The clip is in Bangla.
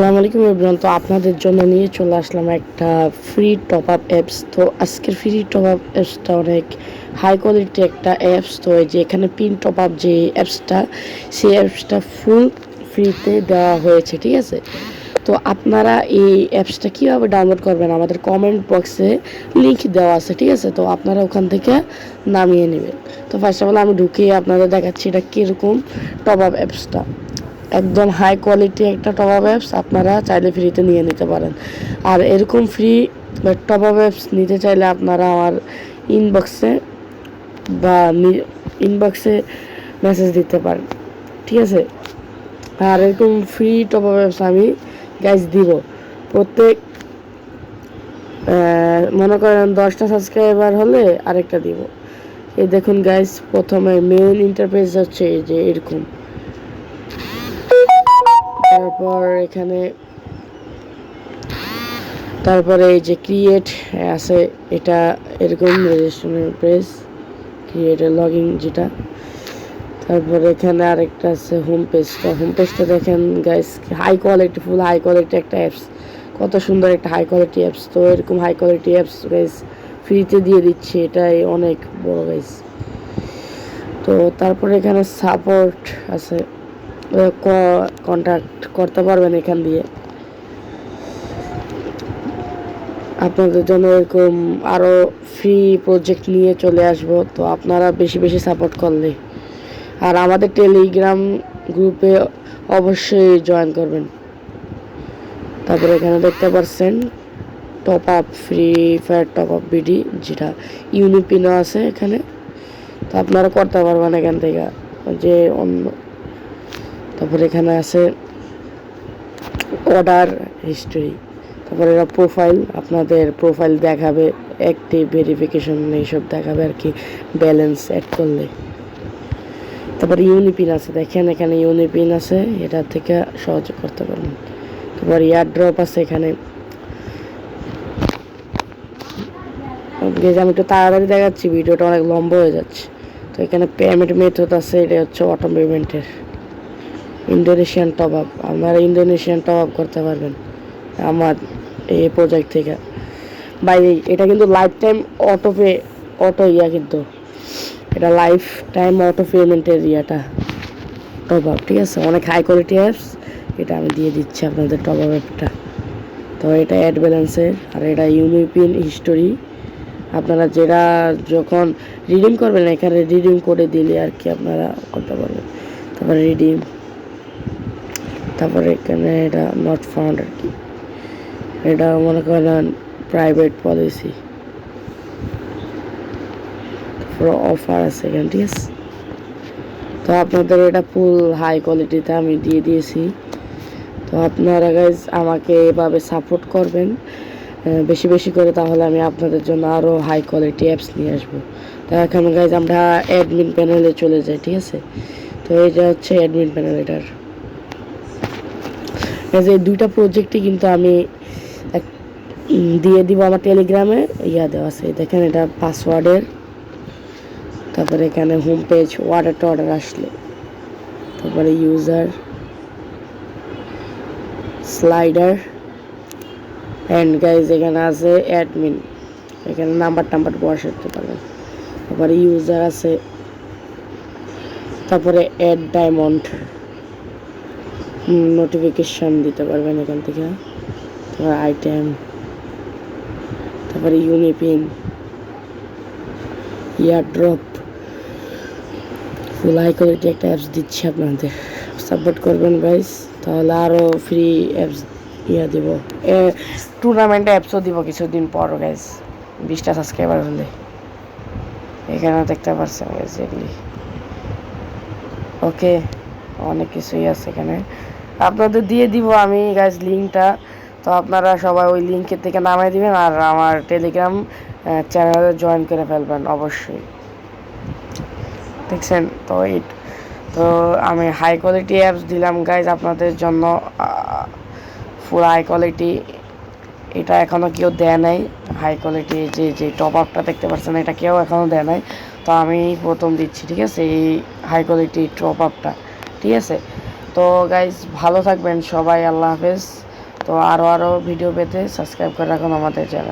আসসালামু আলাইকুম এভরিওয়ান তো আপনাদের জন্য নিয়ে চলে আসলাম একটা ফ্রি টপ আপ অ্যাপস তো আজকের ফ্রি টপ আপ অ্যাপসটা অনেক হাই কোয়ালিটি একটা অ্যাপস তো যে এখানে পিন টপ আপ যে অ্যাপসটা সেই অ্যাপসটা ফুল ফ্রিতে দেওয়া হয়েছে, ঠিক আছে? তো আপনারা এই অ্যাপসটা কীভাবে ডাউনলোড করবেন আমাদের কমেন্ট বক্সে লিংক দেওয়া আছে, ঠিক আছে? তো আপনারা ওখান থেকে নামিয়ে নেবেন। তো ফার্স্ট অফ অল আমি ঢুকিয়ে আপনাদের দেখাচ্ছি এটা কীরকম টপ আপ অ্যাপসটা একদম হাই কোয়ালিটি একটা টপ অ্যাপস আপনারা চাইলে ফ্রিতে নিয়ে নিতে পারেন। আর এরকম ফ্রি আপ অ্যাপস নিতে চাইলে আপনারা আমার ইনবক্সে বা ইনবক্সে মেসেজ দিতে পারেন। ঠিক আছে? আর এরকম ফ্রি টপ আপ অ্যাপস আমি গাইজ দিব। প্রত্যেক মনে করেন দশটা সাবস্ক্রাইবার হলে আরেকটা দিব। এই দেখুন গাইজ প্রথমে মেন ইন্টারফেস হচ্ছে এই যে এরকম। তারপর এখানে তারপরে এই যে ক্রিয়েট আছে, এটা এরকম রেজিস্ট্রেশনের পেজ ক্রিয়েটের লগইন যেটা। তারপরে এখানে আরেকটা আছে হোম পেজটা হোম পেজটা দেখেন guys high quality full high quality একটা অ্যাপস কত সুন্দর একটা হাই কোয়ালিটি অ্যাপস তো এরকম হাই কোয়ালিটি অ্যাপস গাইস ফ্রিতে দিয়ে দিচ্ছে, এটাই অনেক বড় গাইস তো তারপরে এখানে সাপোর্ট আছে। কন্ট্যাক্ট করতে পারবেন এখান দিয়ে। আপনাদের জন্য এরকম আরও ফ্রি প্রজেক্ট নিয়ে চলে আসব, তো আপনারা বেশি বেশি সাপোর্ট করলে। আর আমাদের টেলিগ্রাম গ্রুপে অবশ্যই জয়েন করবেন। তারপরে এখানে দেখতে পাচ্ছেন top up free fire top up BD যেটা ইউনিপিনও আছে এখানে। তো আপনারা করতে পারবেন এখান থেকে যে অন্য তারপরে এখানে আছে অর্ডার হিস্ট্রি তারপরে এরা প্রোফাইল আপনাদের প্রোফাইল দেখাবে অ্যাক্টিভ ভেরিফিকেশন এইসব দেখাবে আর কি ব্যালেন্স অ্যাড করলে। তারপরে ইউনিপিন আছে, দেখেন এখানে ইউনিপিন আছে, এটা থেকে সহজে করতে পারবেন। তারপর ইয়ার ড্রপ আছে এখানে। আমি একটু তাড়াতাড়ি দেখাচ্ছি, ভিডিওটা অনেক লম্বা হয়ে যাচ্ছে। তো এখানে পেমেন্ট মেথড আছে, এটা হচ্ছে অটো পেমেন্টের ইন্দোনেশিয়ান টপ আপ আপনারা ইন্দোনেশিয়ান টপ আপ করতে পারবেন আমার এই প্রজেক্ট থেকে। ভাই এটা কিন্তু life time auto pay auto ইয়া কিন্তু। এটা লাইফ টাইম অটো পেমেন্টের ইয়াটা টপ আপ ঠিক আছে? অনেক হাই কোয়ালিটি অ্যাপস এটা আমি দিয়ে দিচ্ছি আপনাদের টপ আপ অ্যাপটা তো এটা অ্যাড ব্যালেন্সের আর এটা ইউনিপিন হিস্টোরি আপনারা যেটা যখন রিডিম করবেন, এখানে রিডিম করে দিলে আর কি আপনারা করতে পারবেন। তারপরে রিডিম তারপরে এখানে এটা নট ফাউন্ড আর কি। এটা মনে করেন প্রাইভেট পলিসি তারপরে অফার আছে এখানে, ঠিক আছে? তো আপনাদের এটা ফুল হাই কোয়ালিটিতে আমি দিয়ে দিয়েছি। তো আপনারা গাইজ আমাকে এভাবে সাপোর্ট করবেন। বেশি বেশি করে তাহলে আমি আপনাদের জন্য আরও হাই কোয়ালিটি অ্যাপস নিয়ে আসব। তো এখন গাইজ আমরা অ্যাডমিন প্যানেলে চলে যাই, ঠিক আছে? তো এটা হচ্ছে অ্যাডমিন প্যানেল এটার। যে দুইটা প্রজেক্টই কিন্তু আমি দিয়ে দিব আমার টেলিগ্রামে ইয়া দেওয়া আছে, দেখেন এটা পাসওয়ার্ডের তারপরে এখানে home page order to order আসলে। তারপরে ইউজার স্লাইডার অ্যান্ড গাইজ এখানে আছে অ্যাডমিন এখানে নাম্বার টাম্বার বসাতে পারবেন। তারপরে ইউজার আছে। তারপরে অ্যাড ডায়মন্ড নোটিফিকেশন দিতে পারবেন এখান থেকে। তারপর আইটেম তারপরে UniPin airdrop full high quality একটা অ্যাপস দিচ্ছি আপনাদের। সাপোর্ট করবেন গাইস তাহলে আরও ফ্রি অ্যাপস ইয়া দিব। টুর্নামেন্ট অ্যাপসও দিব কিছুদিন পর গাইস বিশটা সাবস্ক্রাইবার হলে। এখানে দেখতে গাইস এগুলি ওকে অনেক কিছুই আছে এখানে। আপনাদের দিয়ে দিব আমি গাইজ লিঙ্কটা তো আপনারা সবাই ওই লিঙ্কের থেকে নামাই দিবেন আর আমার টেলিগ্রাম চ্যানেলে জয়েন করে ফেলবেন, অবশ্যই। দেখছেন? তো এই তো আমি হাই কোয়ালিটি অ্যাপস দিলাম গাইজ আপনাদের জন্য। ফুল হাই কোয়ালিটি এটা এখনও কেউ দেয় নাই। হাই কোয়ালিটি যে যে টপ আপটা দেখতে পাচ্ছেন, এটা কেউ এখনও দেয় নাই। তো আমি প্রথম দিচ্ছি, ঠিক আছে? এই হাই কোয়ালিটি টপ আপটা ঠিক আছে? তো গাইজ ভালো থাকবেন সবাই, আল্লাহ হাফেজ। তো আরও আরও ভিডিও পেতে সাবস্ক্রাইব করে রাখুন আমাদের চ্যানেল